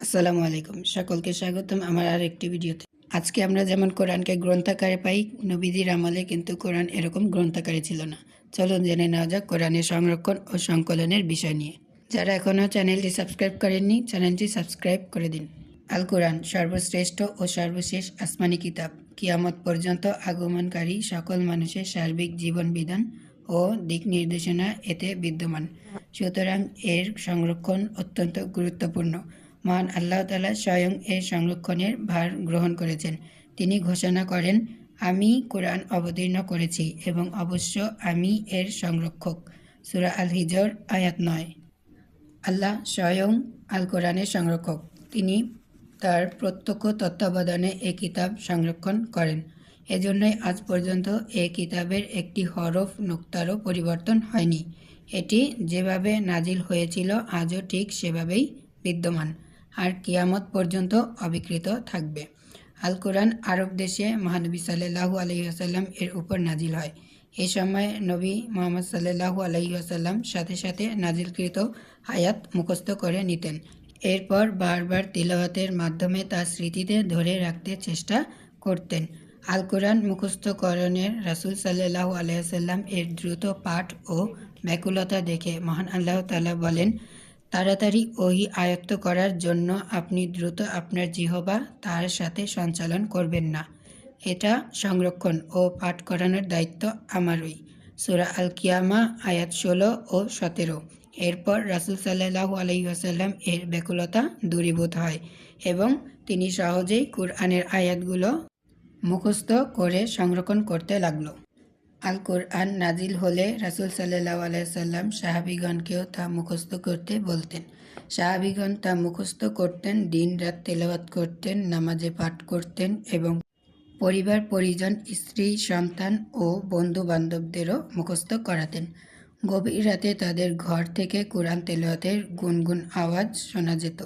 আসসালামু আলাইকুম। সকলকে স্বাগতম আমার আর একটি ভিডিওতে। আজকে আমরা যেমন কোরআনকে গ্রন্থাকারে পাই নবীদের আমলে কিন্তু কোরআন এরকম গ্রন্থাকারে ছিল না। চলুন জেনে নেওয়া যাক কোরআনের সংরক্ষণ ও সংকলনের বিষয় নিয়ে। যারা এখনও চ্যানেলটি সাবস্ক্রাইব করেননি, চ্যানেলটি সাবস্ক্রাইব করে দিন। আল কোরআন সর্বশ্রেষ্ঠ ও সর্বশেষ আসমানি কিতাব। কিয়ামত পর্যন্ত আগমনকারী সকল মানুষের সার্বিক জীবন বিধান ও দিক নির্দেশনা এতে বিদ্যমান। সুতরাং এর সংরক্ষণ অত্যন্ত গুরুত্বপূর্ণ। মহান আল্লাহ তালা স্বয়ং এর সংরক্ষণের ভার গ্রহণ করেছেন। তিনি ঘোষণা করেন, আমি কোরআন অবতীর্ণ করেছি এবং অবশ্য আমি এর সংরক্ষক। সুরা আল হিজর আয়াত নয়। আল্লাহ স্বয়ং আল কোরআনের সংরক্ষক। তিনি তার প্রত্যক্ষ তত্ত্বাবধানে এ কিতাব সংরক্ষণ করেন। এজন্যই আজ পর্যন্ত এ কিতাবের একটি হরফ নুক্তারও পরিবর্তন হয়নি। এটি যেভাবে নাজিল হয়েছিল, আজও ঠিক সেভাবেই বিদ্যমান। আর কিয়ামত পর্যন্ত অবিকৃত থাকবে। আল কোরআন আরব দেশে মহানবী সাল্লাহু আলহিহাসাল্লাম এর উপর নাজিল হয়। এ সময় নবী মোহাম্মদ সাল্লাহু আলহিহাসাল্লাম সাথে সাথে নাজিলকৃত আয়াত মুখস্থ করে নিতেন। এরপর বারবার তিলাওয়াতের মাধ্যমে তার স্মৃতিতে ধরে রাখতে চেষ্টা করতেন। আল কোরআন মুখস্থকরণের রাসুল সাল্লাহু আলহাম এর দ্রুত পাঠ ও ব্যাকুলতা দেখে মহান আল্লাহ তালা বলেন তাড়াতাড়ি ওহি আয়ত্ত করার জন্য আপনি দ্রুত আপনার জিহবা তার সাথে সঞ্চালন করবেন না। এটা সংরক্ষণ ও পাঠ করানোর দায়িত্ব আমারই। সুরা আল কিয়ামা আয়াত ষোলো ও সতেরো। এরপর রাসুল সাল্লাহু আলহিহাসাল্লাম এর ব্যাকুলতা দূরীভূত হয় এবং তিনি সহজেই কুরআনের আয়াতগুলো মুখস্থ করে সংরক্ষণ করতে লাগল। আল কোরআন নাজিল হলে রাসুল সাল্লাহ আলাইসাল্লাম সাহাবিগণকেও তা মুখস্থ করতে বলতেন। সাহাবিগণ তা মুখস্থ করতেন, দিন রাত তেলাওয়াত করতেন, নামাজে পাঠ করতেন এবং পরিবার, পরিজন, স্ত্রী, সন্তান ও বন্ধু বান্ধবদেরও মুখস্থ করাতেন। গভীর রাতে তাদের ঘর থেকে কোরআন তেলাওয়াতের গুনগুন আওয়াজ শোনা যেত।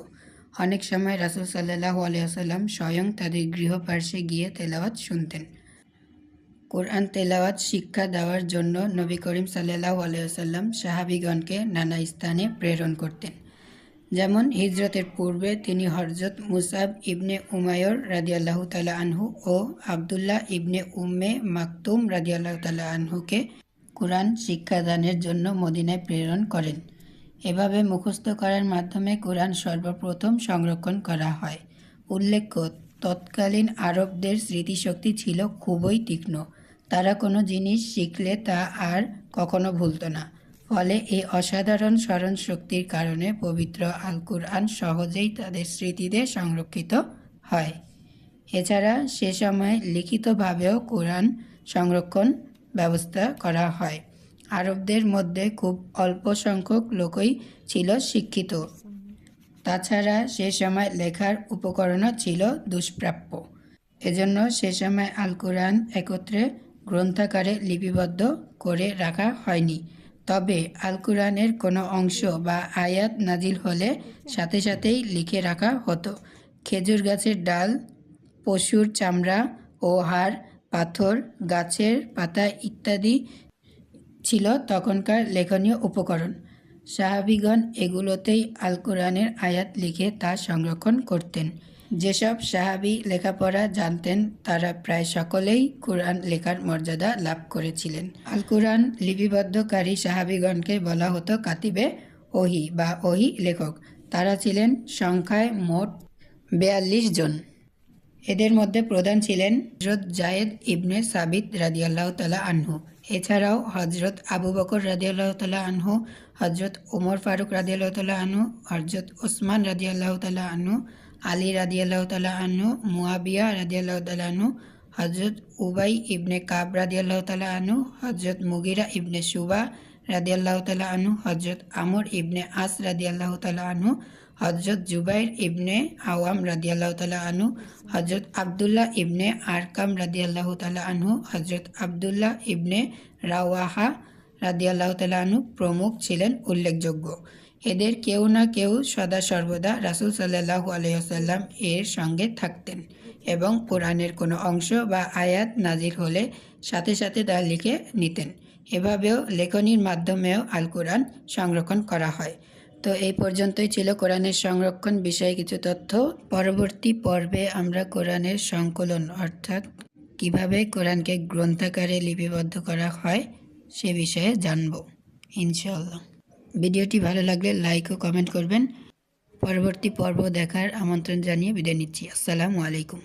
অনেক সময় রাসুল সাল্লাহ আলিয়াল্লাম স্বয়ং তাদের গৃহপার্শ্বে গিয়ে তেলাওয়াত শুনতেন। কোরআন তেলাওয়াত শিক্ষা দেওয়ার জন্য নবী করিম সাল্লাহ আলাইসাল্লাম সাহাবিগণকে নানা স্থানে প্রেরণ করতেন। যেমন হিজরতের পূর্বে তিনি হরজত মুসাব ইবনে উমায়র রাদিয়াল্লাহ তালা আনহু ও আবদুল্লাহ ইবনে উম্মে মাকতুম রাদিয়াল্লাহ তালা আনহুকে কোরআন শিক্ষাদানের জন্য মদিনায় প্রেরণ করেন। এভাবে মুখস্থ করার মাধ্যমে কোরআন সর্বপ্রথম সংরক্ষণ করা হয়। উল্লেখ্য, তৎকালীন আরবদের স্মৃতিশক্তি ছিল খুবই তীক্ষ্ণ। তারা কোনো জিনিস শিখলে তা আর কখনো ভুলত না। ফলে এই অসাধারণ স্মরণ শক্তির কারণে পবিত্র আল কুরআন সহজেই তাদের স্মৃতিতে সংরক্ষিত হয়। এছাড়া সে সময় লিখিতভাবেও কোরআন সংরক্ষণ ব্যবস্থা করা হয়। আরবদের মধ্যে খুব অল্প সংখ্যক লোকই ছিল শিক্ষিত। তাছাড়া সে সময় লেখার উপকরণও ছিল দুষ্প্রাপ্য। এজন্য সে সময় আল কোরআন একত্রে গ্রন্থাকারে লিপিবদ্ধ করে রাখা হয়নি। তবে আল কোরআনের কোনো অংশ বা আয়াত নাজিল হলে সাথে সাথেই লিখে রাখা হতো। খেজুর গাছের ডাল, পশুর চামড়া ও হাড়, পাথর, গাছের পাতা ইত্যাদি ছিল তখনকার লেখনীয় উপকরণ। সাহাবিগণ এগুলোতেই আল কোরআনের আয়াত লিখে তা সংরক্ষণ করতেন। যেসব সাহাবি লেখাপড়া জানতেন, তারা প্রায় সকলেই কোরআন লেখার মর্যাদা লাভ করেছিলেন। আল কোরআন লিপিবদ্ধকারী সাহাবিগণকে বলা হতো কাতিবে ওহি বা ওহি লেখক। তারা ছিলেন সংখ্যায় মোট বেয়াল্লিশ জন। এদের মধ্যে প্রধান ছিলেন হজরত জায়েদ ইবনে সাবিত রাদিয়াল্লাহ তালা আনহু। এছাড়াও হজরত আবু বকর রাদিয়াল্লাহ তালা আনহু হজরত ওমর ফারুক রাদিয়াল্লাহ তালা আনহু হজরত ওসমান রাদিয়াল্লাহ তালা আনহু আলী রাদিয়াল্লাহ তালা আনহু মুয়াবিয়া রাদিয়াল্লাহ তালা আনহু হজরত উবাই ইবনে কাব রাদিয়াল্লাহ তালা আনহু হজরত মুগিরা ইবনে সুবা রাদিয়াল্লাহ তালা আনহু হজরত আমর ইবনে আস রাদিয়াল্লাহ তালা আনহু হজরত জুবাইর ইবনে আওয়াম রাদিয়াল্লাহ তালা আনহু হজরত আবদুল্লাহ ইবনে আরকাম রাদিয়াল্লাহ তালা আনহু হজরত আবদুল্লাহ ইবনে রাওয়াহা রাদিয়াল্লাহ তালা আনহু প্রমুখ ছিলেন উল্লেখযোগ্য। এদের কেউ না কেউ সদা সর্বদা রাসুল সাল্লাহ আলহিহাল্লাম এর সঙ্গে থাকতেন এবং কোরআনের কোনো অংশ বা আয়াত নাজির হলে সাথে সাথে তা লিখে নিতেন। এভাবেও লেখনির মাধ্যমেও আল কোরআন সংরক্ষণ করা হয়। তো এই পর্যন্তই ছিল কোরআনের সংরক্ষণ বিষয়ে কিছু তথ্য। পরবর্তী পর্বে আমরা কোরআনের সংকলন অর্থাৎ কীভাবে কোরআনকে গ্রন্থাকারে লিপিবদ্ধ করা হয় সে বিষয়ে জানব, ইনশাআল্লাহ। ভিডিওটি ভালো লাগলে লাইক ও কমেন্ট করবেন। পরবর্তী পর্ব দেখার আমন্ত্রণ জানিয়ে বিদায় নিচ্ছি। আসসালামু আলাইকুম।